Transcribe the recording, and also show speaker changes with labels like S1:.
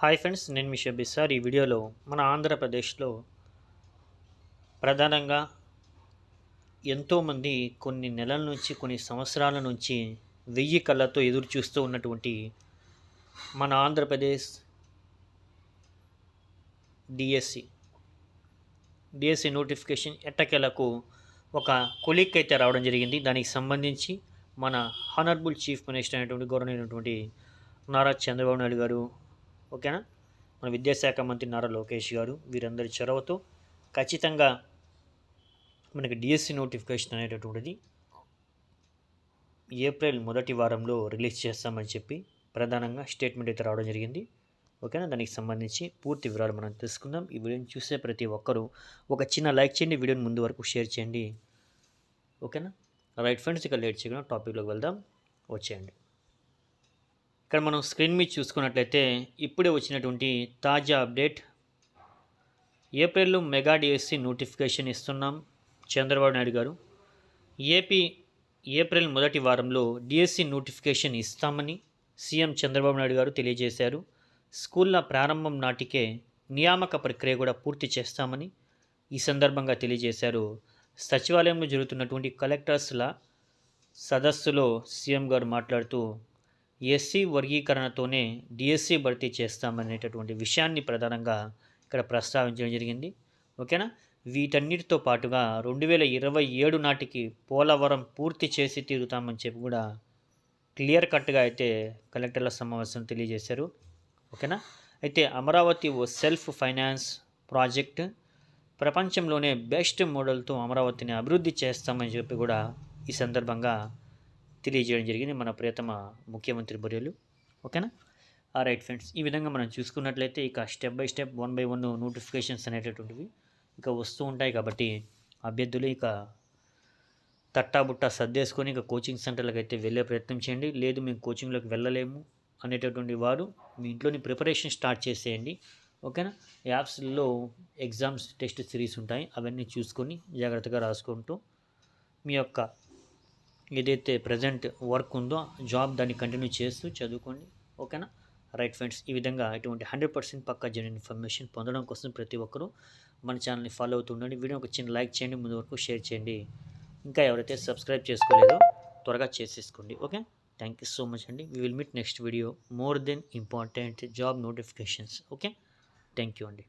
S1: Hi friends నేను మీ షబీ sir. ఈ వీడియోలో మన ఆంధ్రప్రదేశ్లో ప్రధానంగా ఎంతోమంది కొన్ని నెలల నుంచి కొన్ని సంవత్సరాల నుంచి వెయ్యి కళ్ళతో ఎదురు చూస్తూ ఉన్నటువంటి మన ఆంధ్రప్రదేశ్ డిఎస్సి. డిఎస్సి నోటిఫికేషన్ ఎట్టకేలకు ఒక కొలీక్ అయితే రావడం జరిగింది. దానికి సంబంధించి మన హానరబుల్ చీఫ్ మినిస్టర్ అయినటువంటి గౌరవనీయమైనటువంటి నారా చంద్రబాబు నాయుడు గారు ఓకేనా? మన విద్యాశాఖ మంత్రి నారా లోకేష్ గారు వీరందరి చొరవతో ఖచ్చితంగా మనకి డిఎస్సి నోటిఫికేషన్ అనేటటువంటిది ఏప్రిల్ మొదటి వారంలో రిలీజ్ చేస్తామని చెప్పి ప్రధానంగా స్టేట్మెంట్ అయితే రావడం జరిగింది. ఓకేనా? దానికి సంబంధించి పూర్తి వివరాలు మనం తెలుసుకుందాం. ఈ వీడియోని చూసే ప్రతి ఒక్కరూ ఒక చిన్న లైక్ చేయండి వీడియోని ముందు వరకు షేర్ చేయండి. ఓకేనా? రైట్ ఫ్రెండ్స్ ఇక లేట్ చేయకుండా టాపిక్లోకి వెళ్దాం. వచ్చేయండి. ఇక్కడ మనం స్క్రీన్ మీద చూసుకున్నట్లయితే ఇప్పుడే వచ్చినటువంటి తాజా అప్డేట్. ఏప్రిల్లో మెగా డిఎస్సి నోటిఫికేషన్ ఇస్తున్నాం చంద్రబాబు నాయుడు గారు. ఏపీ ఏప్రిల్ మొదటి వారంలో డిఎస్సి నోటిఫికేషన్ ఇస్తామని సీఎం చంద్రబాబు నాయుడు గారు తెలియజేశారు. స్కూళ్ళ ప్రారంభం నాటికే నియామక ప్రక్రియ కూడా పూర్తి చేస్తామని ఈ సందర్భంగా తెలియజేశారు. సచివాలయంలో జరుగుతున్నటువంటి కలెక్టర్స్ల సదస్సులో సీఎం గారు మాట్లాడుతూ ఎస్సీ వర్గీకరణతోనే డిఎస్సి భర్తీ చేస్తామనేటటువంటి విషయాన్ని ప్రధానంగా ఇక్కడ ప్రస్తావించడం జరిగింది. ఓకేనా? వీటన్నిటితో పాటుగా రెండు వేల ఇరవై ఏడు నాటికి పోలవరం పూర్తి చేసి తీరుతామని చెప్పి కూడా క్లియర్ కట్గా అయితే కలెక్టర్ల సమావేశం తెలియజేశారు. ఓకేనా? అయితే అమరావతి ఓ సెల్ఫ్ ఫైనాన్స్ ప్రాజెక్ట్ ప్రపంచంలోనే బెస్ట్ మోడల్తో అమరావతిని అభివృద్ధి చేస్తామని చెప్పి కూడా ఈ సందర్భంగా తెలియజేయడం జరిగింది మన ప్రియతమ ముఖ్యమంత్రి బొర్యలు ఓకేనా? ఆ రైట్ ఫ్రెండ్స్ ఈ విధంగా మనం చూసుకున్నట్లయితే ఇక step by step one by one notifications అనేటటువంటివి ఇక వస్తూ ఉంటాయి కాబట్టి అభ్యర్థులు ఇక తట్టాబుట్టా సర్దేసుకొని ఇక కోచింగ్ సెంటర్లకు అయితే వెళ్ళే ప్రయత్నం చేయండి. లేదు మేము కోచింగ్లోకి వెళ్ళలేము అనేటటువంటి వారు మీ ఇంట్లోని ప్రిపరేషన్ స్టార్ట్ చేసేయండి. ఓకేనా? యాప్స్లో ఎగ్జామ్స్ టెస్ట్ సిరీస్ ఉంటాయి. అవన్నీ చూసుకొని జాగ్రత్తగా రాసుకుంటూ మీ యొక్క ఏదైతే ప్రజెంట్ వర్క్ ఉందో జాబ్ దాన్ని కంటిన్యూ చేస్తూ చదువుకోండి. ఓకేనా? రైట్ ఫ్రెండ్స్ ఈ విధంగా ఇటువంటి హండ్రెడ్ పర్సెంట్ పక్కా జెన్యున్ ఇన్ఫర్మేషన్ పొందడం కోసం ప్రతి ఒక్కరూ మన ఛానల్ని ఫాలో అవుతుండండి వీడియో ఒక చిన్న లైక్ చేయండి ముందు వరకు షేర్ చేయండి. ఇంకా ఎవరైతే సబ్స్క్రైబ్ చేసుకోలేదో త్వరగా చేసేసుకోండి. Okay? Thank you so much అండి. We will meet next video more then important job notifications okay? Thank you అండి.